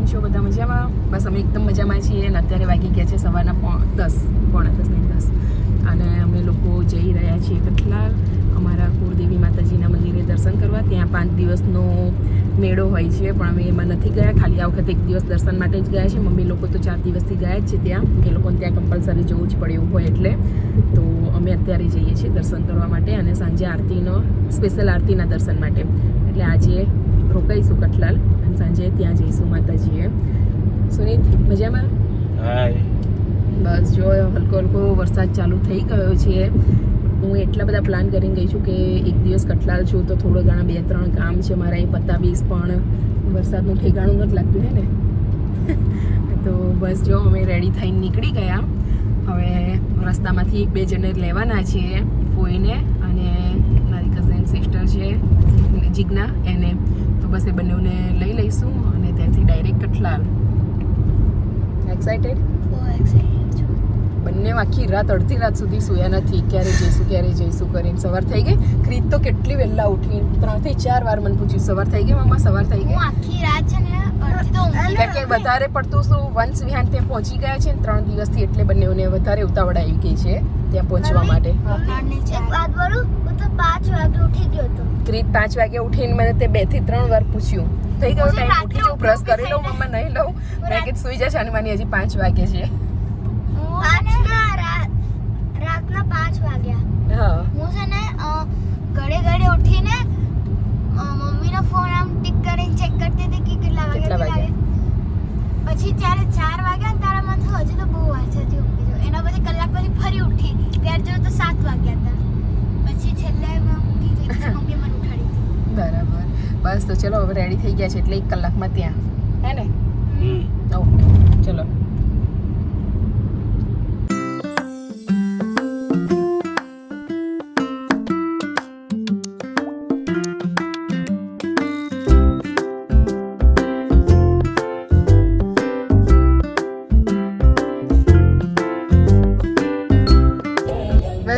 કેમ છો? બધા મજામાં? બસ અમે એકદમ મજામાં છીએ અને અત્યારે વાગી ગયા છે સવારના પોણ દસ, પોણા દસ નહીં, દસ. અને અમે લોકો જઈ રહ્યા છીએ કઠલાલ, અમારા કુળદેવી માતાજીના મંદિરે દર્શન કરવા. ત્યાં પાંચ દિવસનો મેળો હોય છે, પણ અમે એમાં નથી ગયા. ખાલી આ વખતે એક દિવસ દર્શન માટે જ ગયા છે મમ્મી લોકો તો ચાર દિવસથી ગયા જ છે ત્યાં. એ લોકોને ત્યાં કમ્પલસરી જવું જ પડે એવું હોય એટલે. તો અમે અત્યારે જઈએ છીએ દર્શન કરવા માટે અને સાંજે આરતીનો સ્પેશિયલ આરતીના દર્શન માટે. એટલે આજે રોકાઈશું કઠલાલ. સાંજે ત્યાં જઈશું માતાજીએ. સુનીત મજામાં? હાય બસ જો હલકો હલકો વરસાદ ચાલુ થઈ ગયો છે. હું એટલા બધા પ્લાન કરીને ગઈ છું કે એક દિવસ કટલાલ છું તો થોડો ઘણા બે ત્રણ કામ છે મારા એ પતાવીશ પણ વરસાદનું ઠેકાણું નથી લાગતું હે ને? તો બસ જો અમે રેડી થઈને નીકળી ગયા. હવે રસ્તામાંથી એક બે જણને લેવાના છીએ ફોઈને અને મારી કઝિન સિસ્ટર છે જીજ્ઞા એને. બસ એ બંનેઓને લઈ લઈશું અને ત્યાંથી ડાયરેક્ટ કઠલાલ. એક્સાઇટેડ બહુ એક્સાઇટેડ બંને આખી રાત અડધી રાત સુધી સૂયા નથી. ક્યારે જઈશું ક્યારે જઈશું કરીને સવાર થઈ ગઈ. ક્રીત તો કેટલી વહેલા ઉઠી. ત્રણથી ચાર વાર મને પૂછ્યું સવાર થઈ ગઈ મમ્મા સવાર થઈ ગઈ? આખી રાત છે ને અડધી તો કે વધારે પડતું શું વંશ વિહાન ત્યાં પહોંચી ગયા છે ને ત્રણ દિવસથી એટલે બંનેઓને વધારે ઉતાવળ આવી ગઈ છે ત્યાં પહોંચવા માટે. એક વાત બોલું હું તો પાંચ વાગે ઉઠી ગયો હતો. ક્રીત પાંચ વાગે ઉઠીને મને તે બેથી ત્રણ વાર પૂછ્યું. થઈ ગયો ટાઈમ ઉઠી જાઉં બ્રશ કરી લઉં મમ્મા નહીં લઉં. મેં કીધું સુઈ જશે અને માની હજી પાંચ વાગે છે પાંચના રાત રાતના પાંચ વાગ્યા હા હું છે ને અ, ઘડે ઘડે ઉઠીને અ, મમ્મીનો ફોન આમ ટીક કરીને ચેક કરતી હતી કે કેટલા વાગે કેટલા કેટલા વાગે પછી જ્યારે ચાર વાગ્યા ને તારા માથે હજી તો બહુ વાર છે હજી ઊંઘી જાઉં એના પછી ફરી ઉઠી. ત્યારે જો તો સાત વાગ્યા હતા. પછી છેલ્લે મમ્મી મને ઉઠાડી હતી બરાબર. બસ તો ચલો હવે રેડી થઈ ગયા છે એટલે એક કલાકમાં ત્યાં. હે ને? ઓકે. ચલો.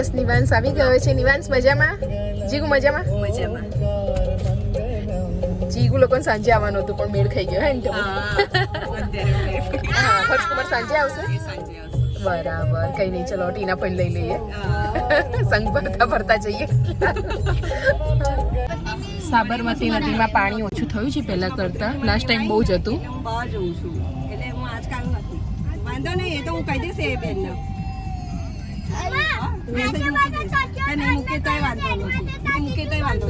બસ નિવાંશ આવી ગયો છે. નિવાંશ મજામાં? જીગુ મજામાં? મજામાં. જીગુ લોકોને સાંજે આવવાનું હતું પણ મેળ ખાઈ ગયો હે ને તો? હા હર્ષકુમાર સાંજે આવશે? બરાબર કઈ નહીં ચલો ટીના પણ લઈ લઈએ. સંગ ભરતા ભરતા જઈએ. સાબરમતી નદીમાં પાણી ઓછું થયું છે પહેલા કરતા. લાસ્ટ ટાઈમ બહુ જ હતું. બહુ જઉં છું એટલે હું આજકાલ નથી. વાંધો નહીં એ તો હું કહી દઈશ એ બેનને. મેસેજ મૂકી વાંધો નથી મૂકે તોય વાંધો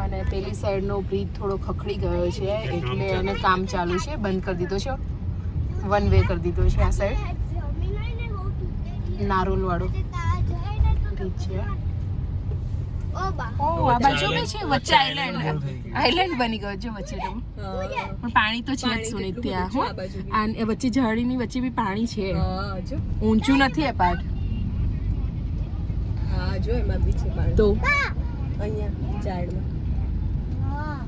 અને પેલી સાઈડનો બ્રિજ થોડો ખખડી ગયો છે, એટલે એને કામ ચાલુ છે, બંધ કરી દીધો છે. વન વે કરી દીધો છે આ સાઈડ નારોલ વાળો બ્રિજ છે. બાજુ બી છે વચ્ચે આઈલેન્ડ આઈલેન્ડ બની ગયો છે વચ્ચે તો. પણ પાણી તો છે જ સુનિત ત્યાં હો. એ વચ્ચે ઝાડીની વચ્ચે બી પાણી છે. ઊંચું નથી એ પાટ હા જો એમાં બી છે પાણી. તો? અહીંયા હા.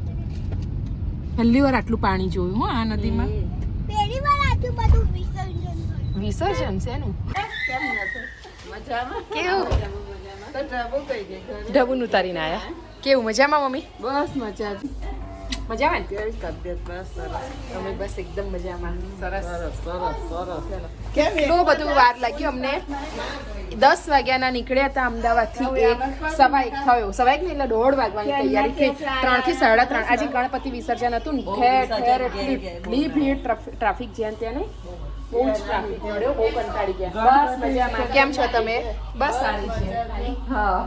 પહેલી વાર આટલું પાણી જોયું હો આ નદીમાં. પહેલી વાર આટલું બધું વિસર્જન છે એનું? કેવું? ઢબુન ઉતારીને આયા. કેવું મજામાં મમ્મી? બસ મજા. મજામાં તબિયત? બસ સરસ. અમે બસ એકદમ મજામાં. સરસ. બધું વાર લાગ્યું અમને? દસ વાગ્યાના નીકળ્યા હતા અમદાવાદથી એક સવા એક થયો. સવા એક એટલે દોઢ વાગવાની તૈયારી થઈ. ત્રણ. થી સાડા ત્રણ. આજે ગણપતિ વિસર્જન હતું ને. ઠેર ઠેર એટલી ભીડ ટ્રાફિક- ટ્રાફિક જ્યાં ત્યાં નહીં. બહુ જ ટ્રાફિક મળ્યો બહુ કંટાળી ગયા. બસ મજામાં. કેમ છો તમે? બસ સારી છે. હા.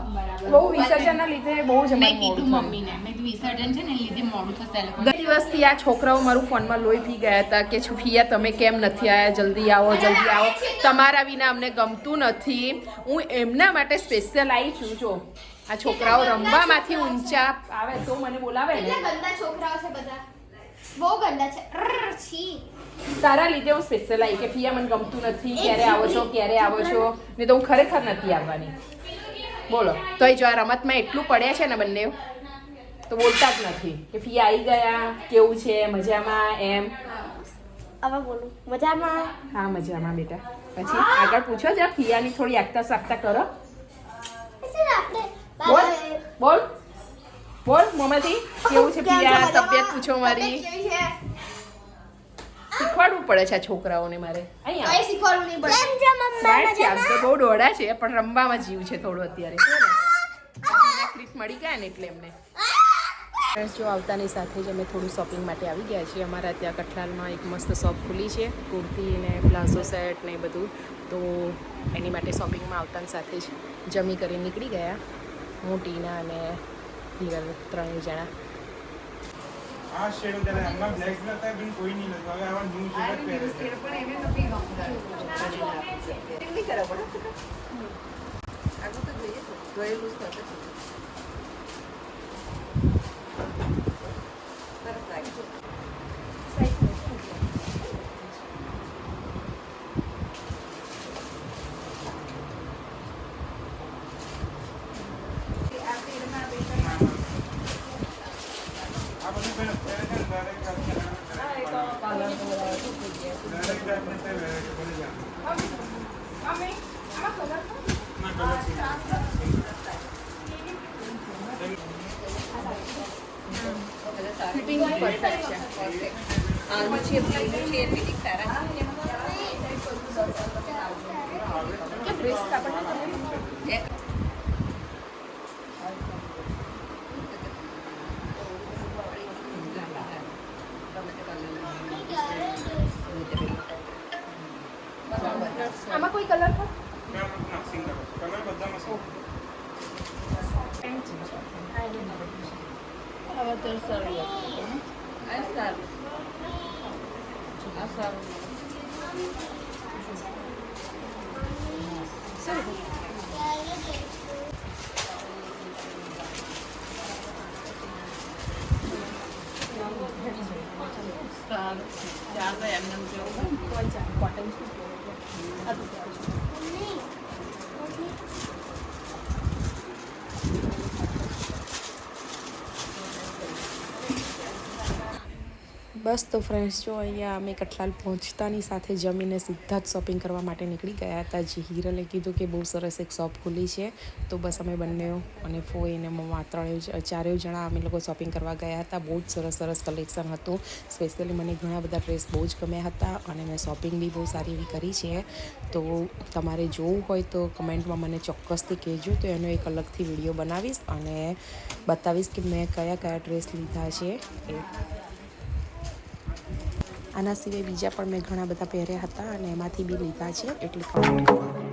બહુ વિસર્જનના લીધે બહુ જ અમારે મોડું થયું. વિસર્જન છે ને લીધે મોડું થશે. બે દિવસથી આ છોકરાઓ મારું ફોનમાં લોહી પી ગયા હતા કે છુફિયા તમે કેમ નથી આવ્યા જલ્દી આવો જલ્દી આવો. તમારા વિના અમને ગમતું નથી. હું એમના માટે સ્પેશિયલ આવી છું જો. આ છોકરાઓ રમવામાંથી ઊંચા આવે તો મને બોલાવે ને. છોકરાઓ છે બધા? બહુ ગંદા છે. છી. તારા લીધે હું સ્પેશિયલ આવી કે ફિયા મને ગમતું નથી ક્યારે આવો છો ક્યારે આવો છો? ને તો હું ખરેખર નથી આવવાની. બોલો. તોય જો આ રમતમાં એટલું પડ્યા છે ને બંને તો બોલતા જ નથી કે ફિયા આવી ગયા કેવું છે મજામાં એમ? હવે બોલું. મજામાં? હા મજામાં બેટા. પછી આગળ પૂછો જરા ફિયાની થોડી આગતા સાગતા કરો બોલ. બોલ. બોલ મમ્માથી કેવું છે પિયા તબિયત પૂછો મારી. શીખવાડવું પડે છે આ છોકરાઓને મારે. અહીંયા શીખવાડવું નહીં પડે. છે આમ તો બહુ દોડા છે પણ રમવામાં જીવ છે થોડો અત્યારે. ક્લિપ મળી ગયા ને એટલે એમને. ફ્રેન્ડ્સ જો આવતાની સાથે જ અમે થોડું શોપિંગ માટે આવી ગયા છીએ. અમારા ત્યાં કઠલાલમાં એક મસ્ત શોપ ખુલી છે કુર્તી ને પ્લાઝો સેટ ને એ બધું. તો એની માટે શોપિંગમાં આવતાની સાથે જ જમી કરી નીકળી ગયા. હું ટીના અને હિરલ ત્રણેય જણા આ શેડ ત્યારે હમણાં બ્લેક બ્લેક હતા પણ કોઈ નહીં નતું હવે આવા ન્યૂ શેડ પહેરે છે આ બધું પહેરે પહેરે છે ને direct આપણે direct આપણે તે variety બની જાય. છે. ફિટિંગ પરફેક્ટ છે આનું છે પેલું છે ફિટિંગ સારા કે ડ્રેસ કાપડ એક આમાં કોઈ કલર છે મેં ના, single. Colour બધામાં છે. હવે તો સારું આ સારું આ સારું ચાલો એમને જેવું કોટન છે બસ તો ફ્રેન્ડ્સ જો અહીંયા અમે કઠલાલ પહોંચતાની સાથે જમીને સીધા જ શોપિંગ કરવા માટે નીકળી ગયા હતા. જે હિરલે કીધું કે બહુ સરસ એક શોપ ખુલી છે. તો બસ અમે બંને અને ફોઈ અને મમ્મા ત્રણેય ચારેય જણા અમે લોકો શોપિંગ કરવા ગયા હતા. બહુ જ સરસ સરસ કલેક્શન હતું. સ્પેશિયલી મને ઘણા બધા ડ્રેસ બહુ જ ગમ્યા હતા અને મેં શોપિંગ બી બહુ સારી એવી કરી છે. તો તમારે જોવું હોય તો કમેન્ટમાં મને ચોક્કસથી કહેજો. તો એનો એક અલગથી વીડિયો બનાવીશ અને બતાવીશ કે મેં કયા કયા ડ્રેસ લીધા છે. એ આના સિવાય બીજા પણ મેં ઘણા બધા પહેર્યા હતા અને એમાંથી બી લીધા છે એટલે કમેન્ટ કરો